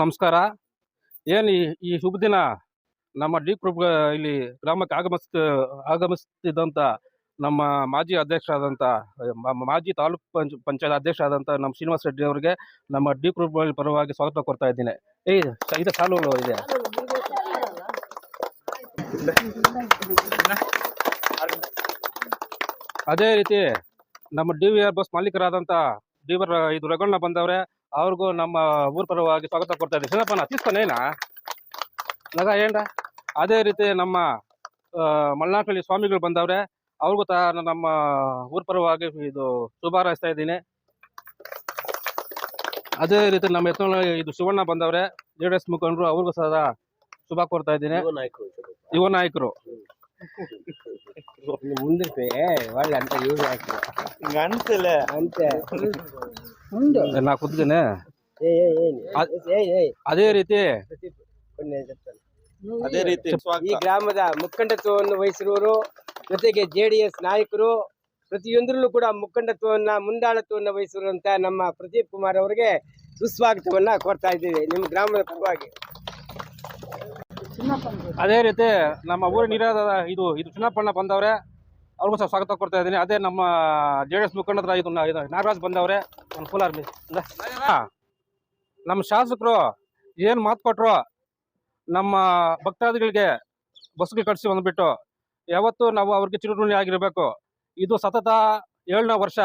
ನಮಸ್ಕಾರ. ಏನು ಈ ಶುಭ ದಿನ ನಮ್ಮ ಡಿ ಗ್ರೂಪ್ ಇಲ್ಲಿ ಗ್ರಾಮಕ್ಕೆ ಆಗಮಿಸ್ ಆಗಮಿಸ್ತಿದ್ದಂಥ ನಮ್ಮ ಮಾಜಿ ಅಧ್ಯಕ್ಷರಾದಂಥ ಆದಂತ ಮಾಜಿ ತಾಲೂಕ್ ಪಂಚ, ಪಂಚಾಯತ್ ಅಧ್ಯಕ್ಷರಾದಂಥ ನಮ್ಮ ಶ್ರೀನಿವಾಸ ರೆಡ್ಡಿ ಅವರಿಗೆ ನಮ್ಮ ಡಿ ಗ್ರೂಪ್ ಪರವಾಗಿ ಸ್ವಾಗತ ಕೊಡ್ತಾ ಇದ್ದೀನಿ. ಏ ಇದು ಸಾಲು ಇದೆ ಅದೇ ರೀತಿ ನಮ್ಮ ಡಿ ವಿ ಆರ್ ಬಸ್ ಮಾಲೀಕರಾದಂಥ ಡಿ ಆರ್ ಇದು ರಘಣ್ಣ ಬಂದವ್ರೆ ಅವ್ರಿಗೂ ನಮ್ಮ ಊರ ಪರವಾಗಿ ಸ್ವಾಗತ ಕೊಡ್ತಾ ಇದ್ದೀವಿ ಸಿನಪ್ಪನ ತೀಸ್ಕೊನೇನಾ ನಗ ಏನ್ರ? ಅದೇ ರೀತಿ ನಮ್ಮ ಆ, ಮಲ್ನಾಟಳ್ಳಿ ಸ್ವಾಮಿಗಳು ಬಂದವ್ರೆ ಅವ್ರಿಗೂ ತ ನಮ್ಮ ಊರ ಪರವಾಗಿ ಇದು ಶುಭ ಹಾರೈಸ್ತಾ ಇದ್ದೀನಿ. ಅದೇ ರೀತಿ ನಮ್ಮ ಎತ್ತ ಇದು ಶಿವಣ್ಣ ಬಂದವ್ರೆ ಜೆ ಡಿ ಎಸ್ ಮುಖಂಡರು ಅವ್ರಿಗೂ ಸಹ ಶುಭ ಕೊಡ್ತಾ ಇದ್ದೀನಿ. ಯುವ ನಾಯಕರು ನಾ ಕುತ್ಕೇನೆ ಅದೇ ರೀತಿ ಅದೇ ರೀತಿ ಈ ಗ್ರಾಮದ ಮುಖಂಡತ್ವವನ್ನು ವಹಿಸಿರುವರು ಜೊತೆಗೆ ಜೆ ಡಿ ಎಸ್ ನಾಯಕರು ಪ್ರತಿಯೊಂದರಲ್ಲೂ ಕೂಡ ಮುಖಂಡತ್ವವನ್ನ ಮುಂದಾಳತ್ವವನ್ನು ವಹಿಸಿರುವಂತಹ ನಮ್ಮ ಪ್ರದೀಪ್ ಕುಮಾರ್ ಅವರಿಗೆ ಸುಸ್ವಾಗತವನ್ನ ಕೋರ್ತಾ ಇದ್ದೀವಿ ನಿಮ್ಮ ಗ್ರಾಮದ ಪರವಾಗಿ ಅದೇ ರೀತಿ ನಮ್ಮ ಊರಿನ ನೀರಾದ ಇದು ಇದು ಚುನಾಪಣ್ಣ ಬಂದವ್ರೆ, ಅವ್ರಿಗೂ ಸಹ ಸ್ವಾಗತ ಕೊಡ್ತಾ ಇದ್ದೀನಿ. ಅದೇ ನಮ್ಮ ಜೆ ಡಿ ಎಸ್ ಮುಖಂಡರ ಇದು ನಾಗರಾಜ್ ಬಂದವ್ರೆ, ನಮ್ಮ ಆರ್ಮಿ. ನಮ್ಮ ಶಾಸಕರು ಏನು ಮಾತು ಕೊಟ್ಟರು ನಮ್ಮ ಭಕ್ತಾದಿಗಳಿಗೆ ಬಸ್ಗೆ ಕಳಿಸಿ ಬಂದ್ಬಿಟ್ಟು, ಯಾವತ್ತೂ ನಾವು ಅವ್ರಿಗೆ ಚಿರುಋಣಿ ಆಗಿರಬೇಕು. ಇದು ಸತತ ಏಳನೇ ವರ್ಷ.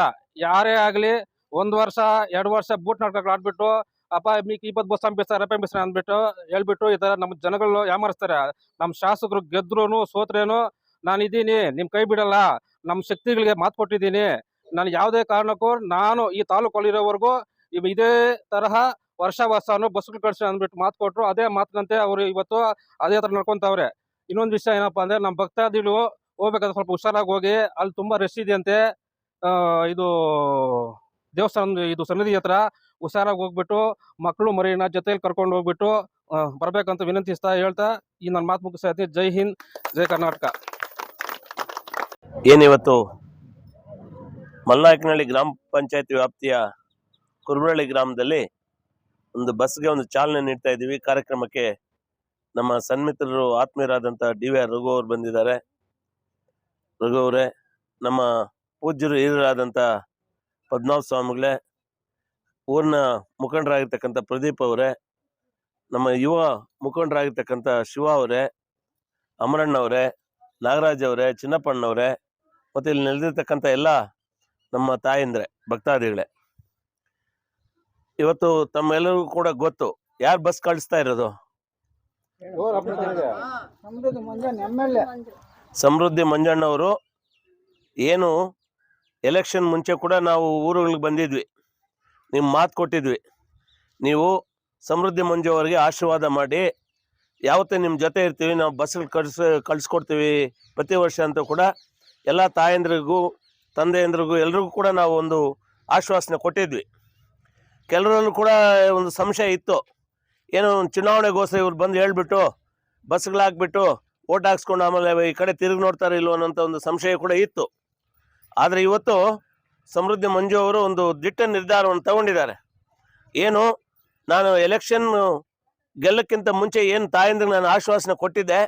ಯಾರೇ ಆಗಲಿ, ಒಂದು ವರ್ಷ, ಎರಡು ವರ್ಷ ಬೂಟ್ ನಾಟಕಗಳು ಆಡ್ಬಿಟ್ಟು ಅಪ್ಪ ಮೀಕ್ ಇಪ್ಪತ್ತು ಬಸ್ ರಪ್ಪ ಅಂದ್ಬಿಟ್ಟು ಹೇಳ್ಬಿಟ್ಟು ಈ ಥರ ನಮ್ಮ ಜನಗಳು ಯಾಮಾರಿಸ್ತಾರೆ. ನಮ್ಮ ಶಾಸಕರು ಗೆದ್ರೂ ಸೋತ್ರೇನು ನಾನು ಇದ್ದೀನಿ ನಿಮ್ಮ ಕೈ ಬಿಡಲ್ಲ ನಮ್ಮ ಶಕ್ತಿಗಳಿಗೆ ಮಾತು ಕೊಟ್ಟಿದ್ದೀನಿ. ನಾನು ಯಾವುದೇ ಕಾರಣಕ್ಕೂ ನಾನು ಈ ತಾಲೂಕಲ್ಲಿರೋವರೆಗೂ ಇದೇ ತರಹ ವರ್ಷ ವರ್ಷನೂ ಬಸ್ಗಳು ಕಳಿಸಿ ಅಂದ್ಬಿಟ್ಟು ಮಾತು ಕೊಟ್ಟರು ಅದೇ ಮಾತಿನಂತೆ ಅವರು ಇವತ್ತು ಅದೇ ಥರ ನಡ್ಕೊಂತವ್ರೆ. ಇನ್ನೊಂದು ವಿಷಯ ಏನಪ್ಪಾ ಅಂದ್ರೆ ನಮ್ಮ ಭಕ್ತಾದಿಗಳು ಹೋಗ್ಬೇಕಾದ್ರೆ ಸ್ವಲ್ಪ ಹುಷಾರಾಗಿ ಹೋಗಿ, ಅಲ್ಲಿ ತುಂಬಾ ರಶ್ ಇದೆಯಂತೆ. ಇದು ದೇವಸ್ಥಾನ ಇದು ಸನ್ನಿಧಿ ಹತ್ರ ಹುಷಾರಾಗಿ ಹೋಗ್ಬಿಟ್ಟು ಮಕ್ಕಳು ಮರಿನ ಜೊತೆಯಲ್ಲಿ ಕರ್ಕೊಂಡು ಹೋಗ್ಬಿಟ್ಟು ಬರ್ಬೇಕಂತ ವಿನಂತಿಸ್ತಾ ಹೇಳ್ತಾ ಈ ನನ್ನ ಮಾತು ಮುಗಿಸ್ತಾ ಇದ್ದೀನಿ. ಜೈ ಹಿಂದ್, ಜೈ ಕರ್ನಾಟಕ. ಏನಿವತ್ತು? ಮಲ್ಲಾಯ್ಕನಹಳ್ಳಿ ಗ್ರಾಮ ಪಂಚಾಯತ್ ವ್ಯಾಪ್ತಿಯ ಕುರುಬಳ್ಳಿ ಗ್ರಾಮದಲ್ಲಿ ಒಂದು ಬಸ್ಗೆ ಒಂದು ಚಾಲನೆ ನೀಡ್ತಾ ಇದ್ದೀವಿ. ಕಾರ್ಯಕ್ರಮಕ್ಕೆ ನಮ್ಮ ಸನ್ಮಿತ್ರರು ಆತ್ಮೀಯರಾದಂಥ ಡಿ ವಿ ಆರ್ ರಘು ಅವರು ಬಂದಿದ್ದಾರೆ. ರಘು ಅವರೇ, ನಮ್ಮ ಪೂಜ್ಯರು ಹಿರಿಯರಾದಂಥ ಪದ್ಮನಾಭ ಸ್ವಾಮಿಗಳೇ ಊರಿನ ಮುಖಂಡರಾಗಿರ್ತಕ್ಕಂಥ ಪ್ರದೀಪ್ ಅವರೇ ನಮ್ಮ ಯುವ ಮುಖಂಡರಾಗಿರ್ತಕ್ಕಂಥ ಶಿವ ಅವರೇ ಅಮರಣ್ಣವರೇ ನಾಗರಾಜ್ ಅವರೇ ಚಿನ್ನಪ್ಪಣ್ಣವರೇ ಮತ್ತೆ ಇಲ್ಲಿ ನೆಲೆದಿರ್ತಕ್ಕಂಥ ಎಲ್ಲ ನಮ್ಮ ತಾಯಂದ್ರೆ ಭಕ್ತಾದಿಗಳೇ. ಇವತ್ತು ತಮ್ಮೆಲ್ಲರಿಗೂ ಕೂಡ ಗೊತ್ತು ಯಾರು ಬಸ್ ಕಳಿಸ್ತಾ ಇರೋದು? ಸಮೃದ್ಧಿ ಮಂಜಣ್ಣವರು ಏನು ಎಲೆಕ್ಷನ್ ಮುಂಚೆ ಕೂಡ ನಾವು ಊರುಗಳಿಗೆ ಬಂದಿದ್ವಿ. ನಿಮ್ಮ ಮಾತು ಕೊಟ್ಟಿದ್ವಿ. ನೀವು ಸಮೃದ್ಧಿ ಮಂಜು ಅವರಿಗೆ ಆಶೀರ್ವಾದ ಮಾಡಿ, ಯಾವತ್ತೇ ನಿಮ್ಮ ಜೊತೆ ಇರ್ತೀವಿ, ನಾವು ಬಸ್ಗಳು ಕಳ್ಸಿ, ಕಳಿಸ್ಕೊಡ್ತೀವಿ ಪ್ರತಿ ವರ್ಷ ಅಂತ ಕೂಡ ಎಲ್ಲ ತಾಯಂದ್ರಿಗೂ, ತಂದೆಯಂದ್ರಿಗೂ ಎಲ್ರಿಗೂ ಕೂಡ ನಾವು ಒಂದು ಆಶ್ವಾಸನೆ ಕೊಟ್ಟಿದ್ವಿ. ಕೆಲವರಲ್ಲೂ ಕೂಡ ಒಂದು ಸಂಶಯ ಇತ್ತು. ಏನೋ ಒಂದು ಚುನಾವಣೆಗೋಸ್ಕರ ಇವ್ರು ಬಂದು ಹೇಳ್ಬಿಟ್ಟು ಬಸ್ಗಳಾಕ್ಬಿಟ್ಟು ಓಟ್ ಹಾಕ್ಸ್ಕೊಂಡು ಆಮೇಲೆ ಈ ಕಡೆ ತಿರುಗಿ ನೋಡ್ತಾರೆ ಇಲ್ವೋ ಅನ್ನೋಂಥ ಒಂದು ಸಂಶಯ ಕೂಡ ಇತ್ತು. ಆದರೆ ಇವತ್ತು ಸಮೃದ್ಧಿ ಮಂಜು ಅವರು ಒಂದು ದಿಟ್ಟ ನಿರ್ಧಾರವನ್ನು ತಗೊಂಡಿದ್ದಾರೆ. ಏನು, ನಾನು ಎಲೆಕ್ಷನ್ ಗೆಲ್ಲಕ್ಕಿಂತ ಮುಂಚೆ ಏನು ತಾಯಂದ್ರಿಗೆ ನಾನು ಆಶ್ವಾಸನೆ ಕೊಟ್ಟಿದ್ದೆ,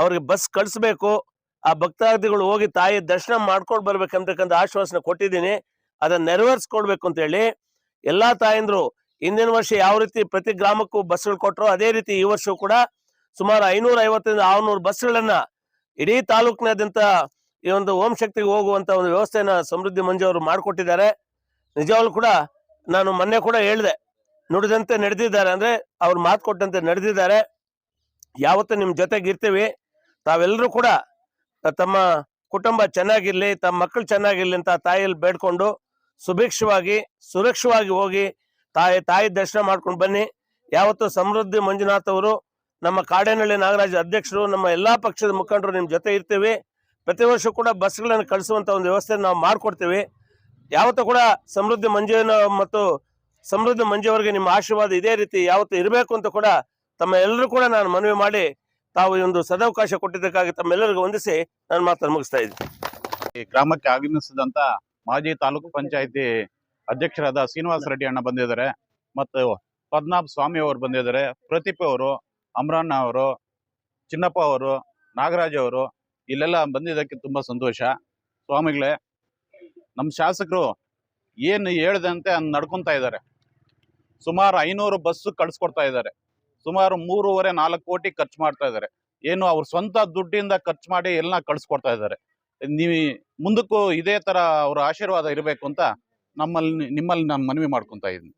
ಅವ್ರಿಗೆ ಬಸ್ ಕಳಿಸ್ಬೇಕು, ಆ ಭಕ್ತಾದಿಗಳು ಹೋಗಿ ತಾಯಿ ದರ್ಶನ ಮಾಡ್ಕೊಂಡು ಬರ್ಬೇಕಂತಕ್ಕಂಥ ಆಶ್ವಾಸನೆ ಕೊಟ್ಟಿದ್ದೀನಿ, ಅದನ್ನು ನೆರವೇರಿಸ್ಕೊಡ್ಬೇಕು ಅಂತ ಹೇಳಿ, ಎಲ್ಲಾ ತಾಯಂದ್ರು ಹಿಂದಿನ ವರ್ಷ ಯಾವ ರೀತಿ ಪ್ರತಿ ಗ್ರಾಮಕ್ಕೂ ಬಸ್ಗಳು ಕೊಟ್ಟರು ಅದೇ ರೀತಿ ಈ ವರ್ಷವೂ ಕೂಡ ಸುಮಾರು ಐನೂರ ಐವತ್ತರಿಂದ ಆರುನೂರು ಬಸ್ಸುಗಳನ್ನು ಇಡೀ ತಾಲೂಕಿನಾದ್ಯಂತ ಈ ಒಂದು ಓಂ ಶಕ್ತಿಗೆ ಹೋಗುವಂತ ಒಂದು ವ್ಯವಸ್ಥೆನ ಸಮೃದ್ಧಿ ಮಂಜು ಅವರು ಮಾಡಿಕೊಟ್ಟಿದ್ದಾರೆ. ನಿಜವಾಗ್ಲೂ ಕೂಡ ನಾನು ಮೊನ್ನೆ ಕೂಡ ಹೇಳಿದೆ, ನುಡಿದಂತೆ ನಡೆದಿದ್ದಾರೆ ಅಂದ್ರೆ ಅವ್ರು ಮಾತು ಕೊಟ್ಟಂತೆ ನಡೆದಿದ್ದಾರೆ. ಯಾವತ್ತೂ ನಿಮ್ ಜೊತೆಗೆ ಇರ್ತೀವಿ. ತಾವೆಲ್ಲರೂ ಕೂಡ ತಮ್ಮ ಕುಟುಂಬ ಚೆನ್ನಾಗಿರ್ಲಿ, ತಮ್ಮ ಮಕ್ಕಳು ಚೆನ್ನಾಗಿರ್ಲಿ ಅಂತ ತಾಯಿಯಲ್ಲಿ ಬೇಡ್ಕೊಂಡು ಸುಭಿಕ್ಷವಾಗಿ, ಸುರಕ್ಷವಾಗಿ ಹೋಗಿ ತಾಯಿ ತಾಯಿ ದರ್ಶನ ಮಾಡ್ಕೊಂಡು ಬನ್ನಿ. ಯಾವತ್ತು ಸಮೃದ್ಧಿ ಮಂಜುನಾಥ್ ಅವರು ನಮ್ಮ ಕಾಡೇನಹಳ್ಳಿ ನಾಗರಾಜ್ ಅಧ್ಯಕ್ಷರು, ನಮ್ಮ ಎಲ್ಲಾ ಪಕ್ಷದ ಮುಖಂಡರು ನಿಮ್ ಜೊತೆ ಇರ್ತೀವಿ. ಪ್ರತಿ ವರ್ಷ ಕೂಡ ಬಸ್ಗಳನ್ನು ಕಳಿಸುವಂತ ಒಂದು ವ್ಯವಸ್ಥೆ ನಾವು ಮಾಡ್ಕೊಡ್ತೀವಿ. ಯಾವತ್ತೂ ಕೂಡ ಸಮೃದ್ಧಿ ಮಂಜಿನ ಮತ್ತು ಸಮೃದ್ಧಿ ಮಂಜು ಅವರಿಗೆ ನಿಮ್ಮ ಆಶೀರ್ವಾದ ಇದೇ ರೀತಿ ಯಾವತ್ತೂ ಇರಬೇಕು ಅಂತ ಕೂಡ ತಮ್ಮ ಎಲ್ಲರೂ ಕೂಡ ನಾನು ಮನವಿ ಮಾಡಿ ತಾವು ಒಂದು ಸದಾವಕಾಶ ಕೊಟ್ಟಿದ್ದಕ್ಕಾಗಿ ತಮ್ಮೆಲ್ಲರಿಗೂ ವಂದಿಸಿ ನಾನು ಮಾತನ್ನು ಮುಗಿಸ್ತಾ ಇದ್ದೀನಿ. ಈ ಗ್ರಾಮಕ್ಕೆ ಆಗಮಿಸಿದಂತ ಮಾಜಿ ತಾಲೂಕು ಪಂಚಾಯತಿ ಅಧ್ಯಕ್ಷರಾದ ಶ್ರೀನಿವಾಸ ರೆಡ್ಡಿ ಅಣ್ಣ ಬಂದಿದ್ದಾರೆ ಮತ್ತು ಪದ್ಮನಾಭ ಸ್ವಾಮಿ ಅವರು ಬಂದಿದ್ದಾರೆ ಪ್ರದೀಪ್ ಅವರು, ಅಮ್ರಣ್ಣ ಅವರು, ಚಿನ್ನಪ್ಪ ಅವರು, ನಾಗರಾಜ್ ಅವರು ಇಲ್ಲೆಲ್ಲ ಬಂದಿದ್ದಕ್ಕೆ ತುಂಬಾ ಸಂತೋಷ. ಸ್ವಾಮಿಗಳೇ ನಮ್ಮ ಶಾಸಕರು ಏನು ಹೇಳ್ದಂತೆ ಅಂದ್ ನಡ್ಕೊತಾ ಇದ್ದಾರೆ. ಸುಮಾರು ಐನೂರು ಬಸ್ಸು ಕಳ್ಸ್ಕೊಡ್ತಾ ಇದ್ದಾರೆ. ಸುಮಾರು ಮೂರುವರೆ ನಾಲ್ಕು ಕೋಟಿ ಖರ್ಚು ಮಾಡ್ತಾ ಇದ್ದಾರೆ. ಏನು ಅವ್ರ ಸ್ವಂತ ದುಡ್ಡಿಂದ ಖರ್ಚು ಮಾಡಿ ಎಲ್ಲ ಕಳಿಸ್ಕೊಡ್ತಾ ಇದ್ದಾರೆ. ನೀವು ಮುಂದಕ್ಕೂ ಇದೇ ತರ ಅವ್ರ ಆಶೀರ್ವಾದ ಇರಬೇಕು ಅಂತ ನಮ್ಮಲ್ಲಿ ನಿಮ್ಮಲ್ಲಿ ನಾನು ಮನವಿ ಮಾಡ್ಕೊತಾ ಇದ್ದೀನಿ.